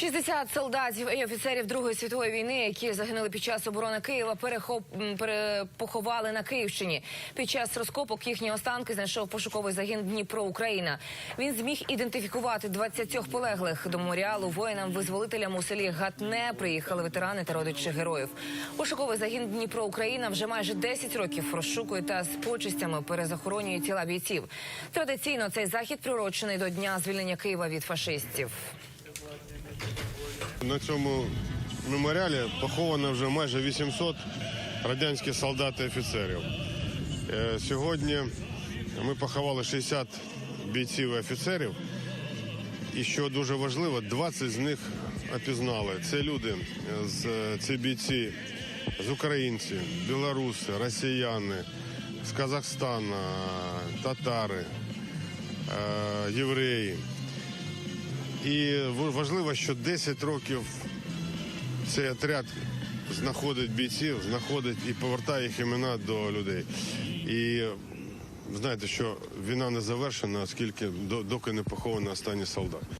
60 солдатів і офіцерів Другої світової війни, які загинули під час оборони Києва, перехоп пере- поховали на Київщині. Під час розкопок їхні останки знайшов пошуковий загін Дніпро Україна. Він зміг ідентифікувати 20 полеглих. До меморіалу воїнам-визволителям у селі Гатне приїхали ветерани та родичі героїв. Пошуковий загін Дніпро Україна вже майже 10 років розшукує та з почистями перезахоронює тіла бійців. Традиційно цей захід приурочений до дня звільнення Києва від фашистів. На цьому меморіалі поховано вже майже 800 радянських солдат і офіцерів. Е, Сьогодні ми поховали 60 бійців і офіцерів. І що дуже важливо, 20 з них опізнали. Це люди, це бійці з українці, білоруси, росіяни, з Казахстана, татари, е, євреї. І важливо, що 10 років цей отряд знаходить бійців, знаходить і повертає їх імена до людей. І знаєте, що війна не завершена, оскільки доки не похований останній солдат.